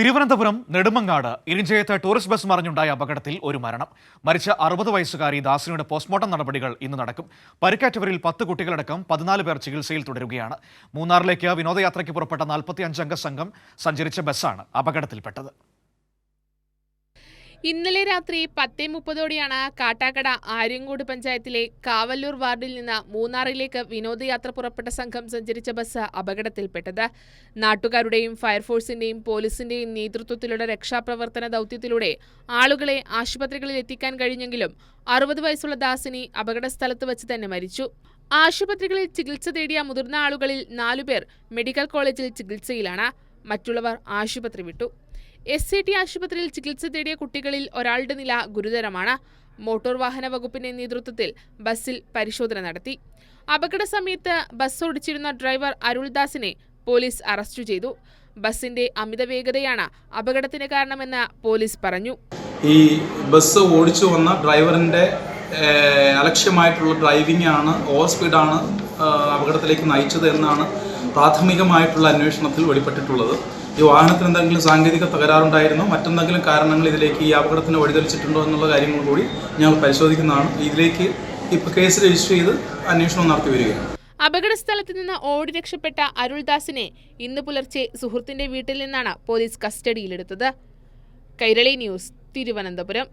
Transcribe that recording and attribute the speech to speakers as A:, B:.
A: തിരുവനന്തപുരം നെടുമങ്ങാട് ഇരിഞ്ചയത്ത് tourist bus മറിഞ്ഞുണ്ടായ അപകടത്തിൽ ഒരു മരണം. മരിച്ച അറുപത് വയസ്സുകാരി ദാസിനിയുടെ പോസ്റ്റ്മോർട്ടം നടപടികൾ ഇന്ന് നടക്കും. പരിക്കേറ്റവരിൽ പത്ത് കുട്ടികളടക്കം പതിനാല് പേർ ചികിത്സയിൽ തുടരുകയാണ്. മൂന്നാറിലേക്ക് വിനോദയാത്രയ്ക്ക് പുറപ്പെട്ട നാൽപ്പത്തി അഞ്ചംഗ സംഘം സഞ്ചരിച്ച ബസ്സാണ് അപകടത്തിൽപ്പെട്ടത്.
B: ഇന്നലെ രാത്രി പത്തേ മുപ്പതോടെയാണ് കാട്ടാക്കട ആര്യങ്കോട് പഞ്ചായത്തിലെ കാവല്ലൂർ വാർഡിൽ നിന്ന് മൂന്നാറിലേക്ക് വിനോദയാത്ര പുറപ്പെട്ട സംഘം സഞ്ചരിച്ച ബസ് അപകടത്തിൽപ്പെട്ടത്. നാട്ടുകാരുടെയും ഫയർഫോഴ്സിന്റെയും പോലീസിന്റെയും നേതൃത്വത്തിലുള്ള രക്ഷാപ്രവർത്തന ദൗത്യത്തിലൂടെ ആളുകളെ ആശുപത്രികളിൽ എത്തിക്കാൻ കഴിഞ്ഞെങ്കിലും അറുപത് വയസ്സുള്ള ദാസിനി അപകടസ്ഥലത്ത് വെച്ച് തന്നെ മരിച്ചു. ആശുപത്രികളിൽ ചികിത്സ തേടിയ മുതിർന്ന ആളുകളിൽ നാലുപേർ മെഡിക്കൽ കോളേജിൽ ചികിത്സയിലാണ്. മറ്റുള്ളവർ ആശുപത്രി വിട്ടു. എസ് സി ടി ആശുപത്രിയിൽ ചികിത്സ തേടിയ കുട്ടികളിൽ ഒരാളുടെ നില ഗുരുതരമാണ്. മോട്ടോർ വാഹന വകുപ്പിന്റെ നേതൃത്വത്തിൽ ബസ്സിൽ പരിശോധന നടത്തി. അപകട സമയത്ത് ബസ് ഓടിച്ചിരുന്ന ഡ്രൈവർ അരുൾദാസിനെ പോലീസ് അറസ്റ്റ് ചെയ്തു. ബസിന്റെ അമിത വേഗതയാണ് അപകടത്തിന് കാരണമെന്ന് പോലീസ് പറഞ്ഞു.
C: ഈ ബസ് ഓടിച്ചു വന്ന ഡ്രൈവറിന്റെ അലക്ഷ്യമായിട്ടുള്ള ഡ്രൈവിംഗ് ആണ് ഓവർ സ്പീഡാണ് അപകടത്തിലേക്ക് നയിച്ചത് എന്നാണ് പ്രാഥമികമായിട്ടുള്ള അന്വേഷണത്തിൽ വെളിപ്പെട്ടിട്ടുള്ളത്. ഈ വാഹനത്തിന് എന്തെങ്കിലും സാങ്കേതിക തകരാറുണ്ടായിരുന്നോ? മറ്റെന്തെങ്കിലും കാരണങ്ങൾ ഇതിലേക്ക് ഈ അപകടത്തിന് വഴിതെളിച്ചിട്ടുണ്ടോ എന്നുള്ള കാര്യങ്ങൾ കൂടി ഞങ്ങൾ പരിശോധിക്കുന്നതാണ്. ഇതിലേക്ക് ഇപ്പോൾ കേസ് രജിസ്റ്റർ ചെയ്ത് അന്വേഷണം നടത്തി വരികയാണ്.
B: അപകട സ്ഥലത്ത് നിന്ന് ഓടി രക്ഷപ്പെട്ട അരുൾദാസിനെ ഇന്ന് പുലർച്ചെ സുഹൃത്തിന്റെ വീട്ടിൽ നിന്നാണ് പോലീസ് കസ്റ്റഡിയിലെടുത്തത്. കൈരളി ന്യൂസ് തിരുവനന്തപുരം.